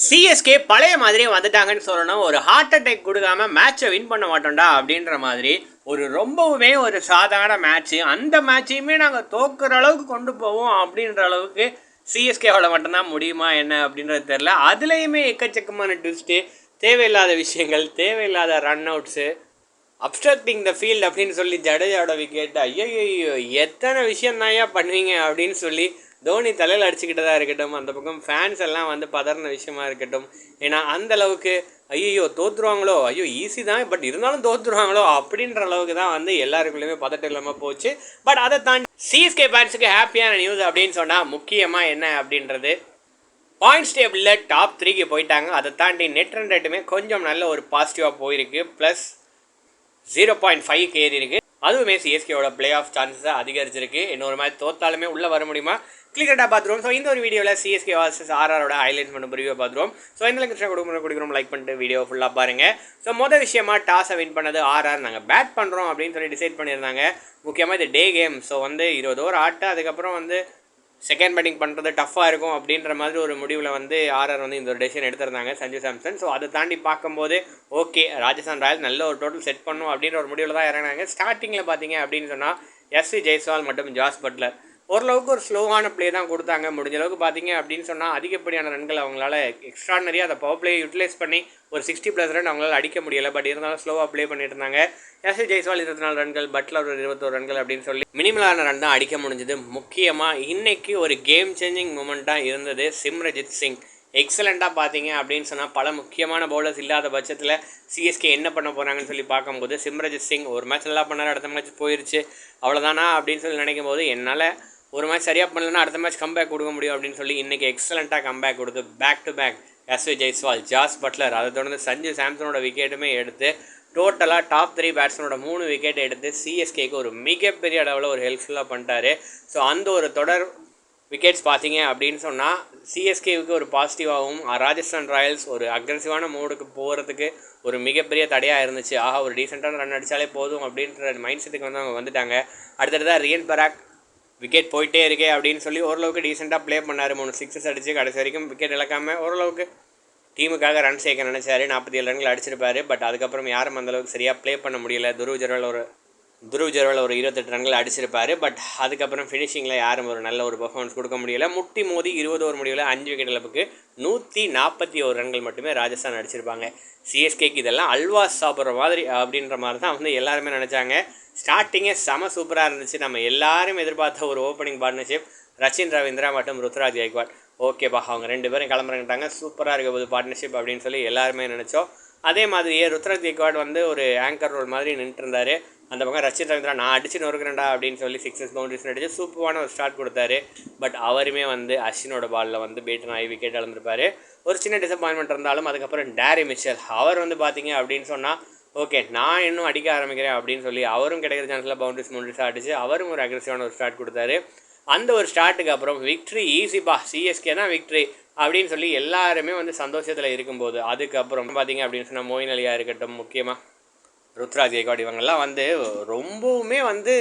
CSK பழைய மாதிரியே வந்துட்டாங்கன்னு சொல்லணும். ஒரு ஹார்ட் அட்டாக் கொடுக்காம மேட்சை வின் பண்ண மாட்டோம்டா அப்படின்ற மாதிரி ஒரு ரொம்பவுமே ஒரு சாதாரண மேட்ச்சு அந்த மேட்சையுமே நாங்கள் தோக்குற அளவுக்கு கொண்டு போவோம் அப்படின்ற அளவுக்கு சிஎஸ்கேவால் மட்டும்தான் முடியுமா என்ன அப்படின்றது தெரில அதுலேயுமே எக்கச்சக்கமான ட்விஸ்ட்டு தேவையில்லாத விஷயங்கள் தேவையில்லாத run outs obstructing the field அப்படின்னு சொல்லி ஜடேஜாவோட விக்கெட் ஐயோ எத்தனை விஷயம் தான் பண்ணுவீங்க அப்படின்னு சொல்லி தோனி தலையில் அடிச்சுக்கிட்டதாக இருக்கட்டும் அந்த பக்கம் ஃபேன்ஸ் எல்லாம் வந்து பதறின விஷயமா இருக்கட்டும். ஏன்னா அந்த அளவுக்கு ஐயோ தோற்றுருவாங்களோ ஐயோ ஈஸி தான் பட் இருந்தாலும் தோற்றுருவாங்களோ அப்படின்ற அளவுக்கு தான் வந்து எல்லாருக்குள்ளேயுமே பதட்டம் இல்லாமல் போச்சு. பட் அதை தாண்டி சிஎஸ்கே ஃபேன்ஸுக்கு ஹாப்பியான நியூஸ் அப்படின்னு சொன்னால் முக்கியமாக என்ன அப்படின்றது பாயிண்ட்ஸ் டேபிளில் டாப் த்ரீக்கு போயிட்டாங்க. அதை தாண்டி நெட் ரன் ரேட்டுமே கொஞ்சம் நல்ல ஒரு பாசிட்டிவாக போயிருக்கு. ப்ளஸ் ஜீரோ பாயிண்ட் ஃபைவ் ஏறி இருக்குது அதுவுமே சிஎஸ்கேவோட பிளே ஆஃப் சான்சஸை அதிகரிச்சிருக்கு. இன்னொரு மாதிரி தோத்தாலுமே உள்ளே வர முடியுமா? கிளிக்கட்டாக பார்த்துருவோம் ஸோ இந்த ஒரு வீடியோவில் சிஎஸ்கே வாசஸ் ஆர்ஆரோட ஹைலைட்ஸ் பண்ண ரிவ்யூ பார்த்துருவோம். ஸோ இந்த லட்சம் கொடுக்குறோம் கொடுக்குறோம் லைக் பண்ணிட்டு வீடியோ ஃபுல்லாக பாருங்கள் ஸோ மொதல் விஷயமா டாஸை வின் பண்ணது ஆர்ஆர் நாங்கள் பேட் பண்ணுறோம் அப்படின்னு சொல்லி டிசைட் பண்ணியிருந்தாங்க. முக்கியமாக இது டே கேம் ஸோ வந்து இருபது ஓவர் ஆட்டு அதுக்கப்புறம் வந்து செகண்ட் பேட்டிங் பண்ணுறது டஃப்பாக இருக்கும் அப்படின்ற மாதிரி ஒரு முடிவில் வந்து ஆர்ஆர் வந்து இந்த ஒரு டெசிஷன் எடுத்திருந்தாங்க சஞ்சு சாம்சன். ஸோ அதை தாண்டி பார்க்கும்போது ஓகே ராஜஸ்தான் ராயல் நல்ல ஒரு டோட்டல் செட் பண்ணும் அப்படின்ற ஒரு முடிவில் தான் இறங்கினாங்க. ஸ்டார்டிங்கில் பார்த்தீங்க அப்படின்னு சொன்னால் எஸ்வி ஜெய்ஸ்வால் மற்றும் ஜாஸ் பட்லர் ஓரளவுக்கு ஒரு ஸ்லோவான ப்ளே தான் கொடுத்தாங்க. முடிஞ்ச அளவுக்கு பார்த்தீங்க அப்படின்னு சொன்னால் அதிகப்படியான ரன்கள் அவங்களால எக்ஸ்ட்ரானரியாக அதை பவர் பிளே யூட்டிலைஸ் பண்ணி ஒரு சிக்ஸ்டி ப்ளஸ் ரன் அவங்களால அடிக்க முடியலை. பட் இருந்தாலும் ஸ்லோவாக ப்ளே பண்ணிட்டு இருந்தாங்க. எஸ்வி ஜெய்ஸ்வால் இருபத்தி நாலு ரன்கள் பட்லர் ஒரு இருபத்தோரு ரன்கள் அப்படின்னு சொல்லி மினிமலான ரன் தான் அடிக்க முடிஞ்சது. முக்கியமாக இன்றைக்கி ஒரு கேம் சேஞ்சிங் மூமெண்ட்டாக இருந்தது சிம்ரஜித் சிங் எக்ஸலண்ட்டாக பார்த்தீங்க அப்படின்னு சொன்னால் பல முக்கியமான பவுலர்ஸ் இல்லாத பட்சத்தில் சிஎஸ்கே என்ன பண்ண போகிறாங்கன்னு சொல்லி பார்க்கும்போது சிம்ரஜித் சிங் ஒரு மேட்ச் நல்லா பண்ணார் அடுத்த மேட்ச் போயிருச்சு. அவ்வளோதானா அப்படின்னு சொல்லி நினைக்கும் போது என்னால் ஒரு மேட்ச் சரியாக பண்ணலன்னா அடுத்த மேட்ச் கம்பேக் கொடுக்க முடியும் அப்படின்னு சொல்லி இன்றைக்கி எக்ஸலண்ட்டாக கம்பேக் கொடுத்து back to back Yashasvi Jaiswal Jos Buttler அதை தொடர்ந்து சஞ்சு சாம்சனோட விக்கெட்டுமே எடுத்து டோட்டலாக டாப் த்ரீ பேட்ஸ்மனோட மூணு விக்கெட் எடுத்து சிஎஸ்கேக்கு ஒரு மிகப்பெரிய அளவில் ஒரு ஹெல்ப்ஃபுல்லாக பண்ணிட்டாரு. ஸோ அந்த ஒரு தொடர் விக்கெட்ஸ் பார்த்தீங்க அப்படின்னு சொன்னால் சிஎஸ்கேவுக்கு ஒரு பாசிட்டிவாகவும் ராஜஸ்தான் ராயல்ஸ் ஒரு அக்ரெசிவான மூடுக்கு போகிறதுக்கு ஒரு மிகப்பெரிய தடையாக இருந்துச்சு. ஆஹா ஒரு டீசெண்டான ரன் அடித்தாலே போதும் அப்படின்ற மைண்ட் செட்டுக்கு வந்து அவங்க வந்துட்டாங்க. அடுத்தடுத்தா ரியன் பராக் விக்கெட் போயிட்டே இருக்கே அப்படின்னு சொல்லி ஓரளவுக்கு டீசெண்டாக ப்ளே பண்ணார் மூணு சிக்ஸஸ் அடித்து கடைசி வரைக்கும் விக்கெட் இழக்காமல் ஓரளவுக்கு டீமுக்காக ரன் சேர்க்க நினச்சாரு. நாற்பத்தி ஏழு ரன்கள் அடிச்சிருப்பாரு. பட் அதுக்கப்புறம் யாரும் அந்தளவுக்கு சரியாக ப்ளே பண்ண முடியல. துருவ் ஜெர்வல் ஒரு துருவ் ஜெர்வல் ஒரு இருபத்தெட்டு ரன்கள் அடிச்சிருப்பார். பட் அதுக்கப்புறம் ஃபினிஷிங்கில் யாரும் ஒரு நல்ல ஒரு பர்ஃபார்மன்ஸ் கொடுக்க முடியல. முட்டி மோதி இருபது ஓவர் முடிவில் அஞ்சு விக்கெட் இழப்புக்கு நூற்றி நாற்பத்தி ஒரு ரன்கள் மட்டுமே ராஜஸ்தான் அடிச்சிருப்பாங்க. சிஎஸ்கேக்கு இதெல்லாம் அல்வா சாப்பிட்ற மாதிரி அப்படின்ற மாதிரி தான் வந்து எல்லாருமே நினச்சாங்க. ஸ்டார்டிங்கே செம சூப்பராக இருந்துச்சு. நம்ம எல்லாரும் எதிர்பார்த்த ஒரு ஓப்பனிங் பார்ட்னர்ஷிப் ரச்சின் ரவீந்திரா மற்றும் ருத்ராஜ் கைக்வாட் ஓகேப்பா அவங்க ரெண்டு பேரும் கிளம்புறங்கிட்டாங்க சூப்பராக இருக்க போது பார்ட்னர்ஷிப் அப்படின்னு சொல்லி எல்லாருமே நினச்சோம். அதே மாதிரியே ருத்ராஜ் கைக்வாட் வந்து ஒரு ஆங்கர் ரோல் மாதிரி நின்றுட்டு இருந்தார் அந்த பக்கம் ரச்சின் ரவீந்திரா நான் அடிச்சு நொறுக்கிறேன்டா அப்படின்னு சொல்லி சிக்ஸஸ் பவுண்டரிஸ் அடிச்சு சூப்பரான ஒரு ஸ்டார்ட் கொடுத்தாரு. பட் அவருமே வந்து அஸ்வினோட பாலில் வந்து பேட்டன் ஆகி விக்கெட் இழந்திருப்பாரு. ஒரு சின்ன டிசப்பாயின்மெண்ட் இருந்தாலும் அதுக்கப்புறம் டேரி மிச்சல் அவர் வந்து பார்த்தீங்க அப்படின்னு சொன்னால் ஓகே நான் இன்னும் அடிக்க ஆரம்பிக்கிறேன் அப்படின்னு சொல்லி அவரும் கிடைக்கிற சான்ஸில் பவுண்டரிஸ் பவுண்டரிஸாக அடிச்சு அவரும் ஒரு அக்ரெசிவான ஒரு ஸ்டார்ட் கொடுத்தாரு. அந்த ஒரு ஸ்டார்ட்டுக்கு அப்புறம் விக்ட்ரி ஈஸிப்பா சிஎஸ்கே தான் விக்ட்ரி அப்படின்னு சொல்லி எல்லாருமே வந்து சந்தோஷத்தில் இருக்கும்போது அதுக்கப்புறம் பார்த்தீங்க அப்படின்னு சொன்னால் மோயின் அலியாக இருக்கட்டும் முக்கியமாக ருத்ராஜ் கேக்வாட் இவங்கெல்லாம் வந்து ரொம்பவுமே வந்து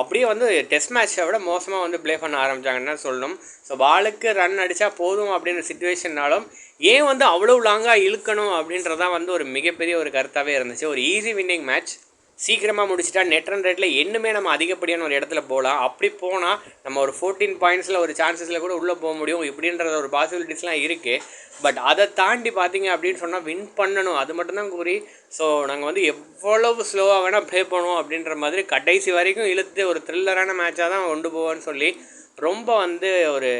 அப்படியே வந்து டெஸ்ட் மேட்ச்சை விட மோசமாக வந்து ப்ளே பண்ண ஆரம்பித்தாங்கன்னு தான் சொல்லணும். ஸோ பாலுக்கு ரன் அடித்தா போதும் அப்படின்ற சுச்சுவேஷன்னாலும் ஏன் வந்து அவ்வளோ லாங்காக இழுக்கணும் அப்படின்றதான் வந்து ஒரு மிகப்பெரிய ஒரு கருத்தாகவே இருந்துச்சு. ஒரு ஈஸி வின்னிங் மேட்ச் சீக்கிரமாக முடிச்சிட்டா நெட் ரன் ரேட்டில் இன்னுமே நம்ம அதிகப்படியான ஒரு இடத்துல போகலாம் அப்படி போனால் நம்ம ஒரு ஃபோர்டீன் பாயிண்ட்ஸில் ஒரு சான்சஸில் கூட உள்ளே போக முடியும். இப்படின்றத ஒரு பாசிபிலிட்டிஸ்லாம் இருக்குது பட் அதை தாண்டி பார்த்தீங்க அப்படின்னு சொன்னால் வின் பண்ணணும். அது மட்டும்தான் கூறி ஸோ நாங்கள் வந்து எவ்வளவு ஸ்லோவாக வேணால் ப்ளே பண்ணுவோம் அப்படின்ற மாதிரி கடைசி வரைக்கும் இழுத்து ஒரு த்ரில்லரான மேட்சாக தான் கொண்டு போவோன்னு சொல்லி ரொம்ப வந்து ஒரு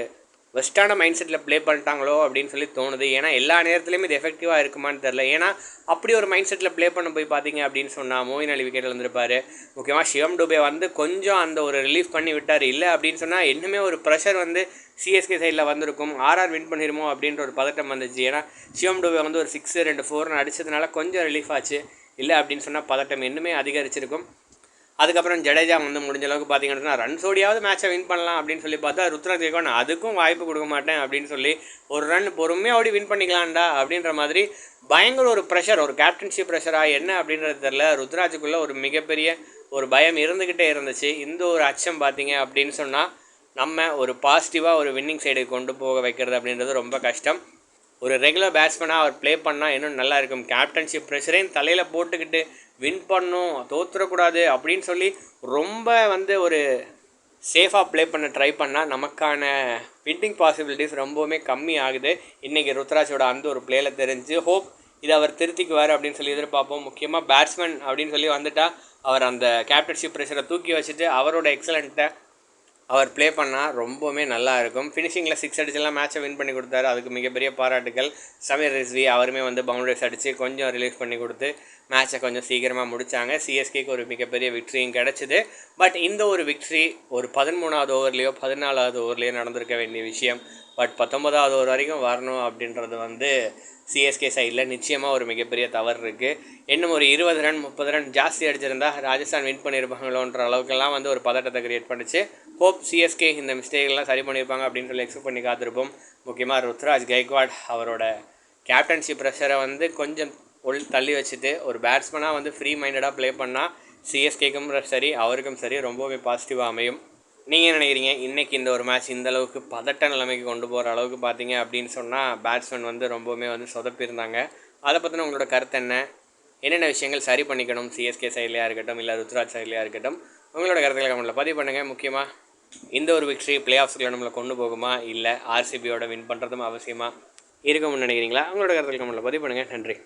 வெஸ்டான மைண்ட் செட்டில் ப்ளே பண்ணிட்டாங்களோ அப்படின்னு சொல்லி தோணுது. ஏன்னா எல்லா நேரத்துலையுமே இது எஃபெக்டிவாக இருக்குமான்னு தெரில ஏன்னா அப்படி ஒரு மைண்ட் செட்டில் ப்ளே பண்ண போய் பார்த்தீங்க அப்படின்னு சொன்னால் மோயின் அலி விக்கெட் வந்திருப்பார். முக்கியமாக சிவம் டூபே வந்து கொஞ்சம் அந்த ஒரு ரிலீஃப் பண்ணி விட்டார். இல்லை அப்படின்னு சொன்னால் இன்னுமே ஒரு ப்ரெஷர் வந்து சிஎஸ்கே சைடில் வந்திருக்கும். ஆர்ஆர் வின் பண்ணிடுமோ அப்படின்ற ஒரு பதட்டம் வந்துச்சு. ஏன்னா சிவம் டூபே வந்து ஒரு சிக்ஸு ரெண்டு ஃபோர்னு அடித்ததுனால கொஞ்சம் ரிலீஃப் ஆச்சு. இல்லை அப்படின்னு சொன்னால் பதட்டம் இன்னுமே அதிகரிச்சிருக்கும். அதுக்கப்புறம் ஜடேஜா வந்து முடிஞ்ச அளவுக்கு பார்த்தீங்கன்னா ரன் மேட்ச்சை மேட்சை வின் பண்ணலாம் அப்படின்னு சொல்லி பார்த்தா ருத்ராஜ் கேட்கணும் அதுக்கும் வாய்ப்பு கொடுக்க மாட்டேன் அப்படின்னு சொல்லி ஒரு ரன் பொறுமையாக அப்படி வின் பண்ணிக்கலாம்டா அப்படின்ற மாதிரி பயங்கர ஒரு ப்ரெஷர் ஒரு கேப்டன்ஷிப் ப்ரெஷராக என்ன அப்படின்றது தெரில ருத்ராஜுக்குள்ளே ஒரு மிகப்பெரிய ஒரு பயம் இருந்துக்கிட்டே இருந்துச்சு. இந்த ஒரு அச்சம் பார்த்தீங்க அப்படின்னு சொன்னால் நம்ம ஒரு பாசிட்டிவாக ஒரு வின்னிங் சைடுக்கு கொண்டு போக வைக்கிறது அப்படின்றது ரொம்ப கஷ்டம். ஒரு ரெகுலர் பேட்ஸ்மேனாக அவர் ப்ளே பண்ணால் இன்னும் நல்லா இருக்கும். கேப்டன்ஷிப் ப்ரெஷரையும் தலையில் போட்டுக்கிட்டு வின் பண்ணும் தோத்துறக்கூடாது அப்படின்னு சொல்லி ரொம்ப வந்து ஒரு சேஃபாக ப்ளே பண்ண ட்ரை பண்ணால் நமக்கான வின்னிங் பாசிபிலிட்டிஸ் ரொம்பவுமே கம்மி ஆகுது. இன்றைக்கி ருத்ராஜோட அந்த ஒரு பிளேயில் தெரிஞ்சு ஹோப் இதை அவர் திருத்திக்குவார் அப்படின்னு சொல்லி எதிர்பார்ப்போம். முக்கியமாக பேட்ஸ்மேன் அப்படின்னு சொல்லி வந்துட்டால் அவர் அந்த கேப்டன்ஷிப் ப்ரெஷரை தூக்கி வச்சுட்டு அவரோட எக்ஸலண்ட்டை அவர் ப்ளே பண்ணால் ரொம்பவுமே நல்லா இருக்கும். ஃபினிஷிங்கில் சிக்ஸ் அடிச்செல்லாம் மேட்ச்சை வின் பண்ணி கொடுத்தாரு. அதுக்கு மிகப்பெரிய பாராட்டுகள் சமீர் ரிஸ்வி அவருமே வந்து பவுண்டரிஸ் அடித்து கொஞ்சம் ரிலீஸ் பண்ணி கொடுத்து மேட்சை கொஞ்சம் சீக்கிரமாக முடித்தாங்க சிஎஸ்கேக்கு ஒரு மிகப்பெரிய விக்ட்ரியும் கிடச்சிது. பட் இந்த ஒரு விக்ட்ரி ஒரு பதிமூணாவது ஓவர்லேயோ பதினாலாவது ஓவர்லேயோ நடந்திருக்க வேண்டிய விஷயம். பட் பத்தொன்பதாவது ஓவர் வரைக்கும் வரணும் அப்படின்றது வந்து சிஎஸ்கே சைடில் நிச்சயமாக ஒரு மிகப்பெரிய தவறு இருக்குது இன்னும் ஒரு இருபது ரன் முப்பது ரன் ஜாஸ்தி அடிச்சிருந்தா ராஜஸ்தான் வின் பண்ணியிருப்பாங்களோன்ற அளவுக்கெல்லாம் வந்து ஒரு பதட்டத்தை கிரியேட் பண்ணிச்சு. ஹோப் சிஎஸ்கே இந்த மிஸ்டேக்லாம் சரி பண்ணியிருப்பாங்க அப்படின்னு சொல்லி எக்ஸ்பெக்ட் பண்ணி காத்திருப்போம். முக்கியமாக ருத்ராஜ் கைக்வாட் அவரோட கேப்டன்ஷிப் ப்ரெஷரை வந்து கொஞ்சம் உள் தள்ளி வச்சுட்டு ஒரு பேட்ஸ்மேனாக வந்து ஃப்ரீ மைண்டடாக ப்ளே பண்ணால் சிஎஸ்கேக்கும் சரி அவருக்கும் சரி ரொம்பவே பாசிட்டிவாக அமையும். நீங்கள் நினைக்கிறீங்க? இன்றைக்கி இந்த ஒரு மேட்ச் இந்த அளவுக்கு பதட்ட நிலைமைக்கு கொண்டு போகிற அளவுக்கு பார்த்தீங்க அப்படின்னு சொன்னால் பேட்ஸ்மேன் வந்து ரொம்பவுமே வந்து சொதப்பியிருந்தாங்க. அதை பற்றின உங்களோட கருத்து என்ன? என்னென்ன விஷயங்கள் சரி பண்ணிக்கணும்? சிஎஸ்கே சைட்லையாக இருக்கட்டும் இல்லை ருத்ராஜ் சைட்லையாக இருக்கட்டும்? உங்களோட கருத்துக்களை கமெண்ட்டில் பதிவு பண்ணுங்கள் முக்கியமாக இந்த ஒரு விக்ட்ரி பிளே ஆஃப்ஸுக்குள்ள நம்மளை கொண்டு போகுமா? இல்லை ஆர்சிபியோட வின் பண்ணுறதும் அவசியமாக இருக்கும்னு நினைக்கிறீங்களா? உங்களோட கருத்துக்களை நம்மளை பதிவு பண்ணுங்கள் நன்றி.